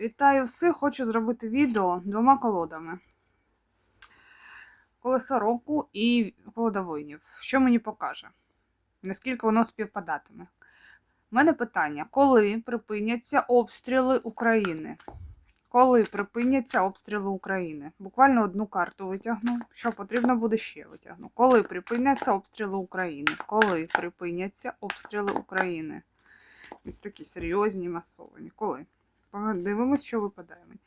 Вітаю всіх! Хочу зробити відео двома колодами. Колесо року і колода воїнів. Що мені покаже? Наскільки воно співпадатиме? У мене питання: коли припиняться обстріли України? Коли припиняться обстріли України? Буквально одну карту витягну. Що потрібно буде ще витягну. Коли припиняться обстріли України? Коли припиняться обстріли України? Ось такі серйозні, масовані. Коли? Дивимось, що випадає мені.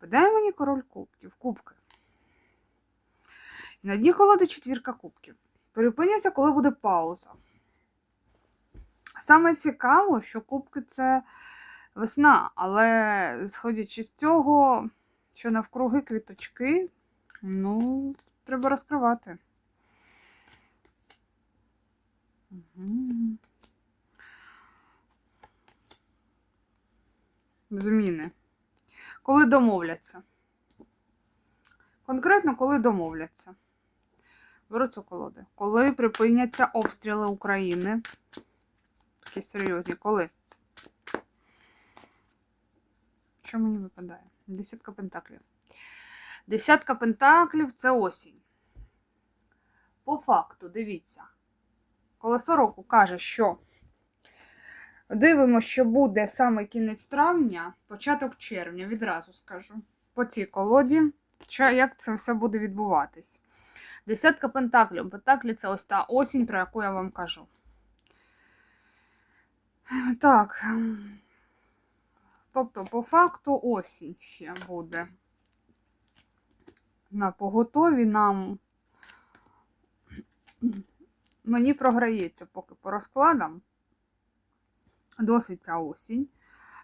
Випадає мені король кубків, кубки. На дні колоди четвірка кубків. Припиняться, коли буде пауза. Саме цікаво, що кубки це весна, але сходячи з цього, що навкруги квіточки, ну, треба розкривати. Угу. Зміни. Коли домовляться. Конкретно, коли домовляться. Беру цю колоду. Коли припиняться обстріли України. Такі серйозні. Коли? Що мені випадає? Десятка пентаклів. Десятка пентаклів це осінь. По факту, дивіться. Колесо року каже, що Дивимося, що буде саме кінець травня, початок червня, відразу скажу. По цій колоді, як це все буде відбуватись. Десятка пентаклів. Пентаклі це ось та осінь, про яку я вам кажу. Так. Тобто, по факту, осінь ще буде. На поготові нам. Мені програється поки по розкладам досить ця осінь.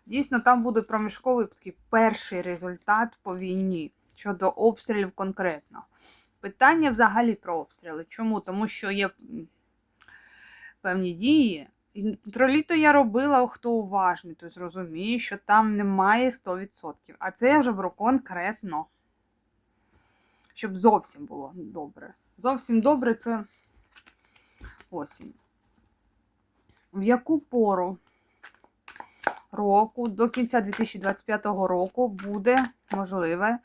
Дійсно, там буде проміжковий такий перший результат по війні щодо обстрілів конкретно. Питання взагалі про обстріли. Чому? Тому що є певні дії. Про літо я робила, хто уважний, то зрозуміє, що там немає 100%. А це я вже беру конкретно. Щоб зовсім було добре. Зовсім добре це осінь. В яку пору року, до кінця 2025 року буде можливе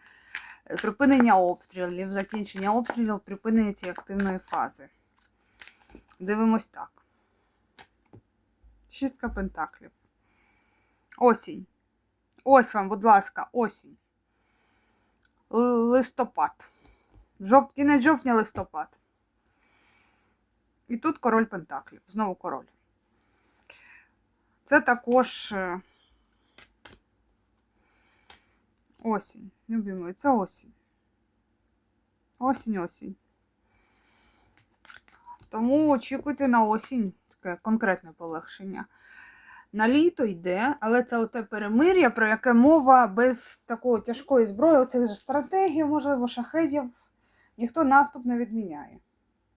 припинення обстрілів, закінчення обстрілів, припинення цієї активної фази. Дивимось так. Шістка пентаклів. Осінь. Ось вам, будь ласка, осінь. Листопад. Жов... Кінець жовтня листопад. І тут король пентаклів. Знову король. Це також е, осінь. Любимий, це осінь. Осінь, осінь. Тому очікуйте на осінь таке конкретне полегшення. На літо йде, але це оте перемир'я, про яке мова без такої тяжкої зброї, оцих же стратегій, можливо, шахедів, ніхто наступ не відміняє.